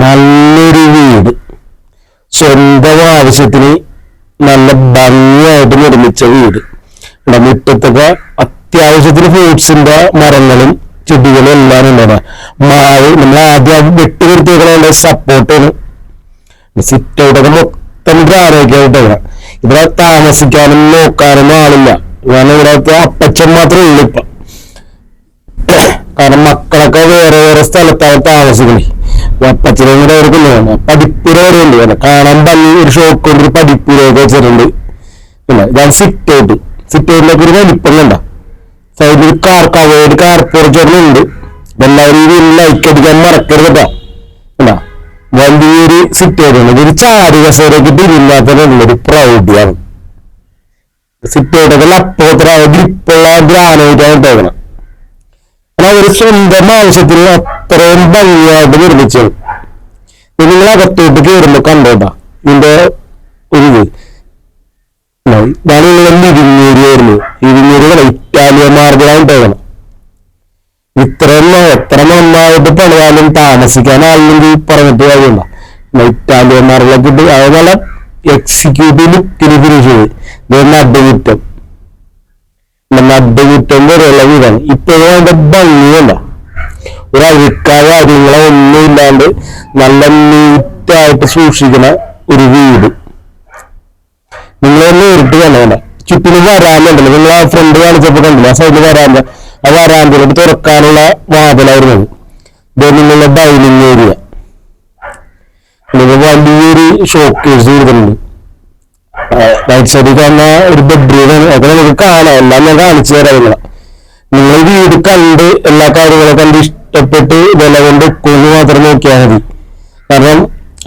നല്ലൊരു വീട് സ്വന്തം ആവശ്യത്തിന് നല്ല ഭംഗിയായിട്ട് നിർമ്മിച്ച വീട്. ഇവിടെ മുറ്റത്തൊക്കെ അത്യാവശ്യത്തിന് ഫ്രൂട്ട്സിന്റെ മരങ്ങളും ചെടികളും എല്ലാം ഉണ്ടാണ് മാവ് നമ്മൾ ആദ്യം വെട്ടി നിർത്തിയേക്കണ സപ്പോർട്ടാണ് സിറ്റ് ഔട്ടൊക്കെ മൊത്തം ആരോഗ്യമായിട്ടാണ് ഇവിടെ താമസിക്കാനും നോക്കാനും ആളില്ല. കാരണം ഇവിടെ അപ്പച്ചൻ മാത്രമേ ഉള്ളൂ ഇപ്പൊ. കാരണം മക്കളൊക്കെ വേറെ വേറെ സ്ഥലത്താണ് താമസിക്കുന്നത് അപ്പച്ചനും കൂടെ അവർക്കുള്ളതാണ് പഠിപ്പുര വരെ ഉണ്ട് കാരണം കാണാൻ ഭംഗി ഒരു ഷോക്ക് കൊണ്ട് ഒരു പഠിപ്പുരയൊക്കെ വെച്ചിട്ടുണ്ട്. പിന്നെ ഇതാണ് സിറ്റ് ഔട്ട് സിറ്റ് ഔട്ടിലൊക്കെ ഒരു വലിപ്പം കണ്ട? സൈഡിൽ കാർ കവേഡ് കാർ ഉണ്ട്. എല്ലാവരും ഈ ലൈക്ക് അടിക്കാൻ മറക്കരുത് കേട്ടോ. അല്ല വലിയൊരു സിറ്റ് ഔട്ട് ആണ് ഇതൊരു ചാരി കസേരയൊക്കെ തിരിഞ്ഞാത്തതിനുള്ളൊരു പ്രൗഢിയാണ് സിറ്റ് ഔട്ടൊക്കെ ലപ്പോത്ര ഗ്രിപ്പുള്ള ഗ്രാനൈറ്റാണ് ഇട്ടേക്കണം കാരണം ഒരു സ്വന്തം ആവശ്യത്തിന് അത്രയും ഭംഗിയായിട്ട് നിർമ്മിച്ചു നിങ്ങൾ അകത്തോട്ട് കയറുമ്പോ കണ്ടോട്ടാ. ഇതിന്റെ ഒരു ഇത് ഇതാണ് നിങ്ങളെ ലിവിങ് ഏരിയ ഇറ്റാലിയ മാർബിളാണ് പോകണം ഇത്രയും എത്ര നന്നായിട്ട് പണിയാലും താമസിക്കാൻ ആളില്ലെങ്കിൽ പറഞ്ഞിട്ട് കാര്യമില്ല. ഇറ്റാലിയൻ മാർബിളൊക്കെ ഇട്ട് നല്ല എക്സിക്യൂട്ടീവ് ലുക്കിന് ഫിനിഷ് ചെയ്ത്. ഇത് നടുമുറ്റം വരെയുള്ള വീടാണ് ഇപ്പോഴും അതിന്റെ ഭംഗിയല്ല ഒരു അഴുക്കായ കാര്യങ്ങളോ ഒന്നും ഇല്ലാണ്ട് നല്ല നീറ്റായിട്ട് സൂക്ഷിക്കുന്ന ഒരു വീട്. നിങ്ങൾ നേരിട്ട് കാണാൻ ചുറ്റിന് വരാനുണ്ടല്ലോ നിങ്ങൾ ആ ഫ്രണ്ട് കാണിച്ചപ്പോ കണ്ടില്ല? ആ സൈഡിൽ വരാമ ആ വരാന്തയിലോട്ട് തുറക്കാനുള്ള വാതിലായിരുന്നു. ഇത് നിങ്ങളുടെ ഡൈനിങ് ഏരിയ നിങ്ങൾ വലിയൊരു ഷോക്കേഴ്സ് കൊടുക്കുന്നുണ്ട് റൈറ്റ് സൈഡിൽ കാണുന്ന ഒരു ബെഡ്റൂം അതൊക്കെ നമുക്ക് കാണാം. എല്ലാം ഞാൻ കാണിച്ചു തരാം നിങ്ങളെ നിങ്ങൾ വീട് കണ്ട് എല്ലാ കാര്യങ്ങളും കണ്ട് ഇഷ്ടപ്പെട്ട് വില കൊണ്ട് ഒക്കുമെന്ന് മാത്രം നോക്കിയാൽ മതി. കാരണം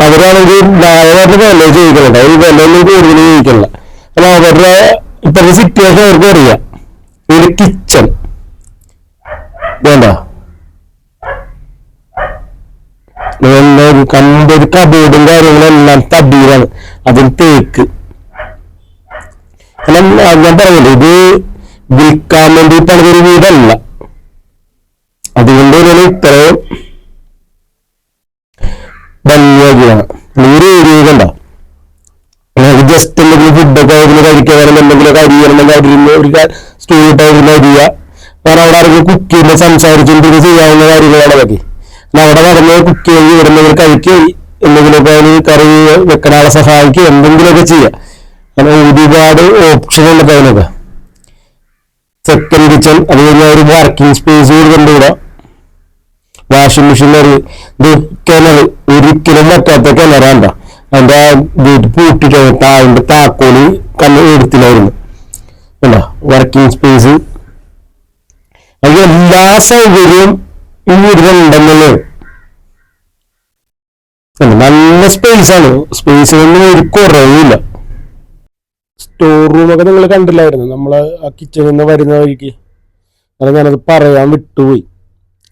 അവരാണെങ്കിൽ ന്യായമായിട്ട് വില ചോദിക്കണ്ട അവർ വില ഒന്നും കൂടുതൽ ചോദിക്കണ്ട അപ്പൊ അവരുടെ ഇപ്പോഴത്തെ സിറ്റുവേഷൻ അവർക്ക് അറിയാം. ഒരു കിച്ചൺ വേണ്ട കമ്പൊരു കബോർഡും കാര്യങ്ങളും എല്ലാം തടിയിലാണ്. അതിൽ തേക്ക് അത് ഞാൻ പറഞ്ഞില്ലേ ഇത് വിൽക്കാൻ വേണ്ടിയിട്ടാണ് ഒരു വീടല്ല. അതുകൊണ്ട് തന്നെ ഇത്രയും ഭംഗിയാക്കിയാണ് ഒരു ഏരിയ കണ്ട? ജസ്റ്റ് എന്തെങ്കിലും ഫുഡൊക്കെ ആയിരുന്നു കഴിക്കാൻ എന്തെങ്കിലും അരിയണമെങ്കിൽ അരിയുന്ന ഒരു സ്റ്റോറി ആയിരുന്നു അരിയ കാരണം അവിടെ ഇറങ്ങി കുക്ക് ചെയ്യുമ്പോൾ സംസാരിച്ചുകൊണ്ട് ചെയ്യാവുന്ന കാര്യങ്ങളാണ് അതൊക്കെ. അവിടെ നടന്ന് കുക്ക് ചെയ്ത് ഇവിടെന്തെങ്കിലും കഴിക്കുകയും എന്തെങ്കിലുമൊക്കെ അതിന് കറി വെക്കണാളെ സഹായിക്കുക എന്തെങ്കിലുമൊക്കെ ചെയ്യാം. അങ്ങനെ ഒരുപാട് ഓപ്ഷനുകൾ അതിനൊക്കെ. സെക്കൻഡ് കിച്ചൺ അത് കഴിഞ്ഞാൽ ഒരു വർക്കിംഗ് സ്പേസ് കൊടുക്കുന്നുണ്ട് ഇവിടെ വാഷിംഗ് മെഷീനറി ഒരു കിണർ ഒരിക്കലും പറ്റാത്ത കിണറാണ്ട അതിന്റെ വീട്ടിൽ പൂട്ടിട്ട് അതിന്റെ താക്കോൽ കണ്ണ് എടുത്തില്ലായിരുന്നു. അല്ല വർക്കിംഗ് സ്പേസ് എല്ലാ സൗകര്യവും ഈ വീട്ടിലുണ്ടെന്നല്ലേ നല്ല സ്പേസ് സ്പേസിനൊന്നും ഒരു കുറവില്ല സ്റ്റോർ റൂമൊക്കെ നിങ്ങൾ കണ്ടില്ലായിരുന്നു? നമ്മൾ ആ കിച്ചണിൽ നിന്ന് വരുന്ന വഴിക്ക്. അത് ഞാനത് പറയാൻ വിട്ടുപോയി.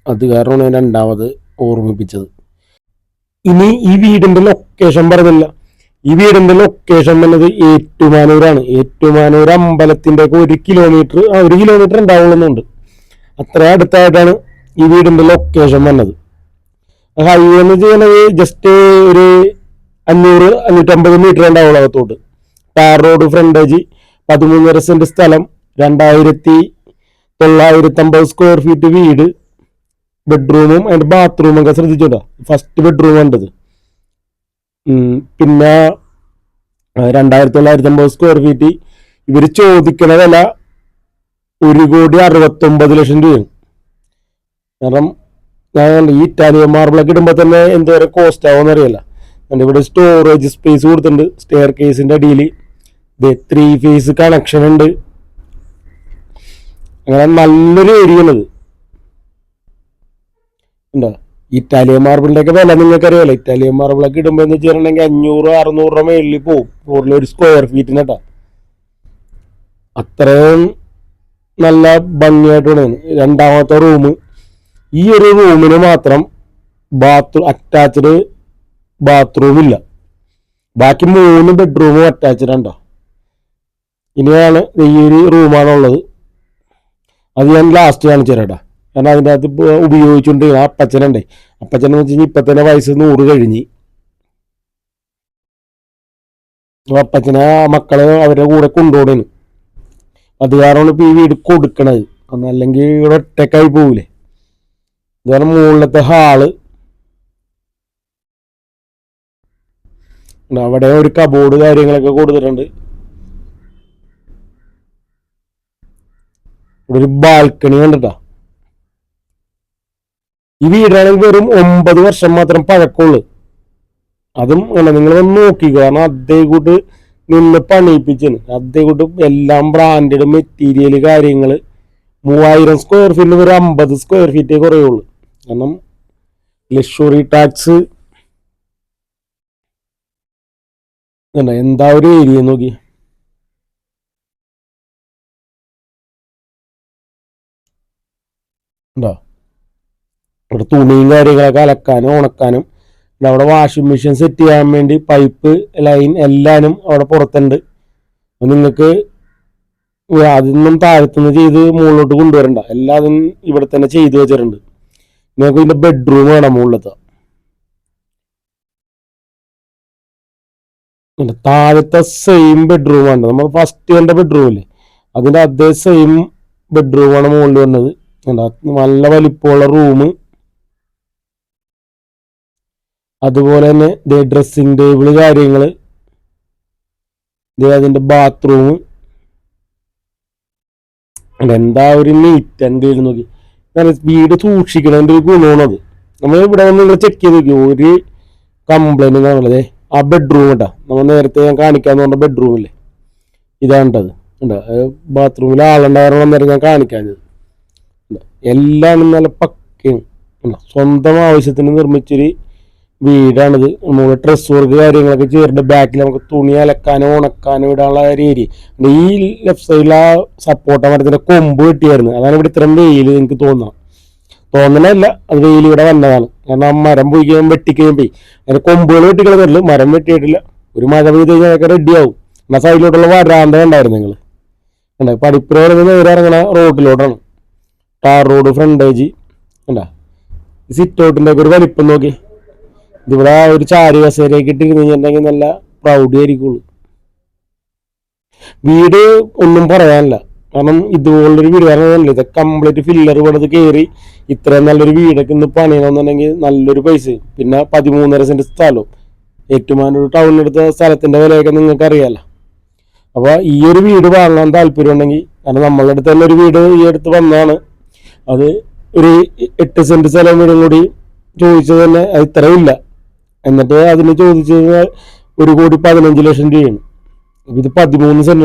അത് കാരണമാണ് ഞാൻ രണ്ടാമത് ഓർമ്മിപ്പിച്ചത്. ഇനി ഈ വീടിന്റെ ലൊക്കേഷൻ പറഞ്ഞില്ല. ഈ വീടിന്റെ ലൊക്കേഷൻ എന്നത് ഏറ്റുമാനൂരാണ്. ഏറ്റുമാനൂർ അമ്പലത്തിന്റെ ഒക്കെ ഒരു കിലോമീറ്റർ ആ ഒരു കിലോമീറ്റർ ഉണ്ടാവുന്നുണ്ട് അത്ര അടുത്തായിട്ടാണ് ഈ വീടിന്റെ ലൊക്കേഷൻ വന്നത്. ഹൈവേ എന്ന് ചെയ്യുന്നത് ജസ്റ്റ് ഒരു അഞ്ഞൂറ് അഞ്ഞൂറ്റമ്പത് മീറ്റർ ഉണ്ടാവുള്ളൂ അകത്തോട്ട്. ടാർ റോഡ് ഫ്രണ്ടേജ് പതിമൂന്നര സെന്റ് സ്ഥലം രണ്ടായിരത്തി തൊള്ളായിരത്തി അമ്പത് സ്ക്വയർ ഫീറ്റ് വീട് ബെഡ്റൂമും അതിന്റെ ബാത്റൂമും ഒക്കെ ശ്രദ്ധിച്ചോട്ടോ? ഫസ്റ്റ് ബെഡ്റൂം ഉണ്ടത് പിന്നെ രണ്ടായിരത്തി തൊള്ളായിരത്തി അമ്പത് സ്ക്വയർ ഫീറ്റ് ഇവർ ചോദിക്കുന്ന വില ഒരു കോടി അറുപത്തൊമ്പത് ലക്ഷം രൂപയാണ്. കാരണം ഞാൻ ഈ ഇറ്റാലിയൻ മാർബിളൊക്കെ ഇടുമ്പോൾ തന്നെ എന്തോരം കോസ്റ്റ് ആവുമെന്ന് അറിയില്ല. ഇവിടെ സ്റ്റോറേജ് സ്പേസ് കൊടുത്തിട്ടുണ്ട് സ്റ്റെയർ കേസിന്റെ അടിയിൽ ത്രീ ഫേസ് കണക്ഷൻ ഉണ്ട്. അങ്ങനെ നല്ലൊരു ഏരിയ ഉള്ളത് ഉണ്ടോ? ഇറ്റാലിയൻ മാർബിളിന്റെ ഒക്കെ വില നിങ്ങൾക്ക് അറിയാലോ ഇറ്റാലിയൻ മാർബിളൊക്കെ ഇടുമ്പോ എന്ന് വെച്ചിട്ടുണ്ടെങ്കിൽ അഞ്ഞൂറ് അറുന്നൂറ് രൂപ മേളിൽ പോകും ഒരു സ്ക്വയർ ഫീറ്റിന് കേട്ടോ. അത്രയും നല്ല ഭംഗിയായിട്ടാണ് രണ്ടാമത്തെ റൂം ഈ ഒരു റൂമിന് മാത്രം ബാത്റൂം അറ്റാച്ച്ഡ് ബാത്റൂമില്ല ബാക്കി മൂന്ന് ബെഡ്റൂമും അറ്റാച്ച്ഡ് ഉണ്ടോ ഇനിയാണ് ഈ ഒരു റൂമാണ് ഉള്ളത് അത് ഞാൻ ലാസ്റ്റ് കാണിച്ചു തരാം ട്ടാ. കാരണം അതിന്റെ അകത്ത് ഉപയോഗിച്ചുകൊണ്ട് ആ അപ്പച്ചനുണ്ട്. അപ്പച്ചനെന്ന് വെച്ച് കഴിഞ്ഞാൽ ഇപ്പം തന്നെ വയസ്സ് നൂറ് കഴിഞ്ഞ്. അപ്പൊ അപ്പച്ചനെ മക്കളെ അവരുടെ കൂടെ കൊണ്ടുപോകണേന് അത് കാരണമാണ് ഇപ്പം ഈ വീട് കൊടുക്കണത്. അല്ലെങ്കിൽ ഇവിടെ ഒറ്റക്കായി പോവില്ലേ ഇതാണ് മുകളിലത്തെ ഹാൾ. അവിടെ ഒരു കബോർഡ് കാര്യങ്ങളൊക്കെ കൊടുത്തിട്ടുണ്ട്. ഇവിടെ ഒരു ബാൽക്കണി കണ്ടിട്ടാ? ഈ വീടാണെങ്കിൽ വെറും ഒമ്പത് വർഷം മാത്രം പഴക്കമുള്ളൂ. അതും നിങ്ങൾ ഒന്ന് നോക്കിക്കോ. കാരണം അതേ കൂട്ട് നിന്ന് പണിയിപ്പിച്ചാണ് അതേ കൂട്ട് എല്ലാം ബ്രാൻഡഡ് മെറ്റീരിയൽ കാര്യങ്ങൾ. മൂവായിരം സ്ക്വയർ ഫീറ്റിൽ ഒരു അമ്പത് സ്ക്വയർ ഫീറ്റേ കുറയുള്ളൂ. കാരണം ലക്ഷറി ടാക്സ് എന്താ ഒരു ഏരിയ നോക്കി? ഉണ്ടോ? ഇവിടെ തുണിയും കാര്യങ്ങളൊക്കെ അലക്കാനും ഉണക്കാനും. അവിടെ വാഷിംഗ് മെഷീൻ സെറ്റ് ചെയ്യാൻ വേണ്ടി പൈപ്പ് ലൈൻ എല്ലാനും അവിടെ പുറത്തുണ്ട്. നിങ്ങൾക്ക് അതൊന്നും താഴത്തുനിന്ന് ചെയ്ത് മുകളിലോട്ട് കൊണ്ടുവരണ്ട. എല്ലാതും ഇവിടെ തന്നെ ചെയ്തു വെച്ചിട്ടുണ്ട്. നിങ്ങൾക്ക് ഇതിന്റെ ബെഡ്റൂം വേണം മുകളിലത്തെ. താഴത്തെ സെയിം ബെഡ്റൂം ആണ്. നമ്മൾ ഫസ്റ്റ് കണ്ട ബെഡ്റൂം ഇല്ലേ? അതിന്റെ അതേ സെയിം ബെഡ്റൂമാണ് മുകളിൽ വന്നത്? നല്ല വലിപ്പമുള്ള റൂം അതുപോലെ തന്നെ ദേ ഡ്രസ്സിംഗ് ടേബിൾ കാര്യങ്ങൾ ദേ അതിന്റെ ബാത്റൂം എന്താ ഒരു നീറ്റ് ആൻഡ് ക്ലീൻ നോക്കി. വീട് സൂക്ഷിക്കണതിന്റെ ഒരു ഗുണമാണത് നമ്മൾ ഇവിടെ വന്ന് ചെക്ക് ചെയ്ത് നോക്കി ഒരു കംപ്ലൈന്റ് കാണുന്നത് ആ ബെഡ്റൂം കേട്ടോ നമ്മൾ നേരത്തെ ഞാൻ കാണിക്കാന്ന് പറഞ്ഞ ബെഡ്റൂമില്ലേ ഇതാണ് ഇതാണ്ടത് ഉണ്ടോ ബാത്റൂമിൽ ആളുണ്ടായിരുന്നു നേരം ഞാൻ കാണിക്കാഞ്ഞത്? എല്ലാം നല്ല പക്കയാണ് സ്വന്തം ആവശ്യത്തിന് നിർമ്മിച്ചൊരു വീടാണിത്. നമ്മുടെ ഡ്രസ് വർക്ക് കാര്യങ്ങളൊക്കെ ചേർന്ന് ബാക്കിൽ നമുക്ക് തുണി അലക്കാനോ ഉണക്കാനോ ഇടാനുള്ള ഒരു ഏരിയ ഈ ലെഫ്റ്റ് സൈഡിൽ ആ സപ്പോർട്ട മരത്തിന്റെ കൊമ്പ് കിട്ടിയായിരുന്നു അതാണ് ഇവിടെ ഇത്രയും വെയിൽ എനിക്ക് തോന്നണം തോന്നണല്ല അത് വെയിൽ ഇവിടെ വന്നതാണ്. കാരണം ആ മരം പോയി കഴിയുമ്പോൾ വെട്ടിക്കഴിയുമ്പോൾ അങ്ങനെ കൊമ്പുകൾ വെട്ടിക്കളഞ്ഞില്ല മരം വെട്ടിയിട്ടില്ല. ഒരു മഴ പെയ്ത് കഴിഞ്ഞാൽ അതൊക്കെ റെഡിയാവും എന്നാൽ എന്നാ സൈഡിലോട്ടുള്ള വരാന്ത ഉണ്ടായിരുന്നു നിങ്ങൾ പഠിപ്പുര പറയുന്നത് നേരെ ഇറങ്ങണ റോഡിലോട്ടാണ് ടാർ റോഡ് ഫ്രണ്ടേജ് കണ്ടാ? സിറ്റ് ഔട്ടിന്റെ ഒക്കെ ഒരു വലിപ്പം നോക്കി. ഇതിവിടെ ഒരു ചാരി കസേരയൊക്കെ ഇട്ടിരുന്നുണ്ടെങ്കിൽ നല്ല പ്രൗഡി ആയിരിക്കുള്ളൂ. വീട് ഒന്നും പറയാനില്ല. കാരണം ഇതുപോലൊരു വീട് കാരണം ഇത് കംപ്ലീറ്റ് ഫില്ലർ പണിത് കയറി ഇത്രയും നല്ലൊരു വീടൊക്കെ ഇന്ന് പണിയണമെന്നുണ്ടെങ്കിൽ നല്ലൊരു പൈസ. പിന്നെ പതിമൂന്നര സെന്റ് സ്ഥലവും. ഏറ്റുമാനൂർ ടൗണിലെടുത്ത സ്ഥലത്തിന്റെ വിലയൊക്കെ നിങ്ങൾക്ക് അറിയാമല്ലോ അപ്പൊ ഈ ഒരു വീട് വാങ്ങാൻ താല്പര്യം ഉണ്ടെങ്കിൽ കാരണം നമ്മളുടെ അടുത്ത് തന്നെ ഒരു വീട് ഈ അടുത്ത് വന്നതാണ്. അത് ഒരു എട്ട് സെന്റ് സ്ഥലം വീടും കൂടി ചോദിച്ചത് തന്നെ അത് ഇത്രയില്ല എന്നിട്ട് അതിന് ചോദിച്ചത് ഒരു കോടി പതിനഞ്ച് ലക്ഷം രൂപയാണ്. ഇത് പതിമൂന്ന് സെന്റ്